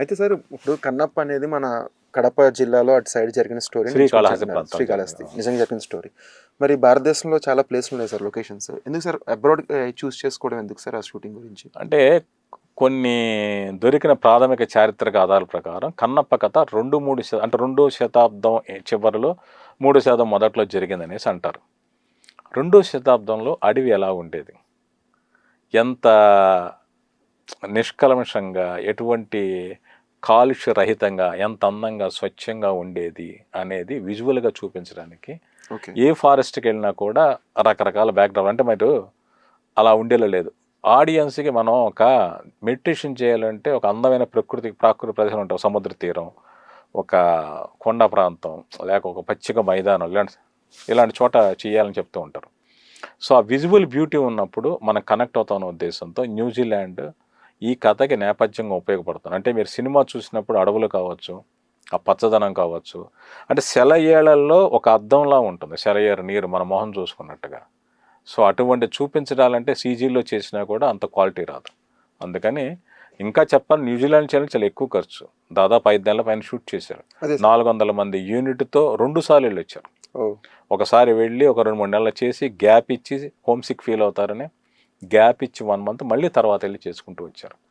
అయితే సార్ ఇప్పుడు కన్నప్ప అనేది మన కడప జిల్లాలో అటు సైడ్ జరిగిన స్టోరీ శ్రీకాళహస్తి నిజంగా జరిగిన స్టోరీ మరి భారతదేశంలో చాలా ప్లేస్లు ఉన్నాయి సార్ లొకేషన్స్ ఎందుకు సార్ అబ్రాడ్ చూస్ చేసుకోవడం ఎందుకు సార్ ఆ షూటింగ్ గురించి? అంటే కొన్ని దొరికిన ప్రాథమిక చారిత్రక ఆధారాల ప్రకారం కన్నప్ప కథ రెండు మూడు శత అంటే రెండో శతాబ్దం చివరిలో మూడో శతాబ్దం మొదట్లో జరిగిందనేసి అంటారు. రెండో శతాబ్దంలో అడవి ఎలా ఉండేది? ఎంత నిష్కల్మషంగా ఎటువంటి కాలుష్య రహితంగా ఎంత అందంగా స్వచ్ఛంగా ఉండేది అనేది విజువల్గా చూపించడానికి ఏ ఫారెస్ట్కి వెళ్ళినా కూడా రకరకాల బ్యాక్గ్రౌండ్ అంటే మరి అలా ఉండేలా లేదు. ఆడియన్స్కి మనం ఒక మెడిటేషన్ చేయాలంటే ఒక అందమైన ప్రకృతి ప్రాకృతి ప్రదేశం ఉంటాం సముద్ర తీరం ఒక కొండ ప్రాంతం లేక ఒక పచ్చిక మైదానం ఇలాంటి ఇలాంటి చోట చేయాలని చెప్తూ ఉంటారు. సో ఆ విజువల్ బ్యూటీ ఉన్నప్పుడు మనం కనెక్ట్ అవుతాం ఉద్దేశంతో న్యూజిలాండ్ ఈ కథకి నేపథ్యంగా ఉపయోగపడుతుంది. అంటే మీరు సినిమా చూసినప్పుడు అడవులు కావచ్చు ఆ పచ్చదనం కావచ్చు అంటే సెలయేళ్ళలో ఒక అద్దంలా ఉంటుంది. సెలయేరు నీరు మన మొహం చూసుకున్నట్టుగా. సో అటువంటి చూపించడాలంటే సీజీలో చేసినా కూడా అంత క్వాలిటీ రాదు. అందుకని ఇంకా చెప్పాలి న్యూజిలాండ్ చేయాలని చాలా ఎక్కువ ఖర్చు. దాదాపు ఐదు నెలల పైన షూట్ చేశారు. నాలుగు వందల మంది యూనిట్తో రెండు సార్లు వెళ్ళి వచ్చారు ఓ. ఒకసారి వెళ్ళి ఒక రెండు మూడు నెలలు చేసి గ్యాప్ ఇచ్చి హోమ్ సిక్ ఫీల్ అవుతారని గ్యాప్ ఇచ్చి వన్ మంత్ మళ్ళీ తర్వాత వెళ్ళి చేసుకుంటూ వచ్చారు.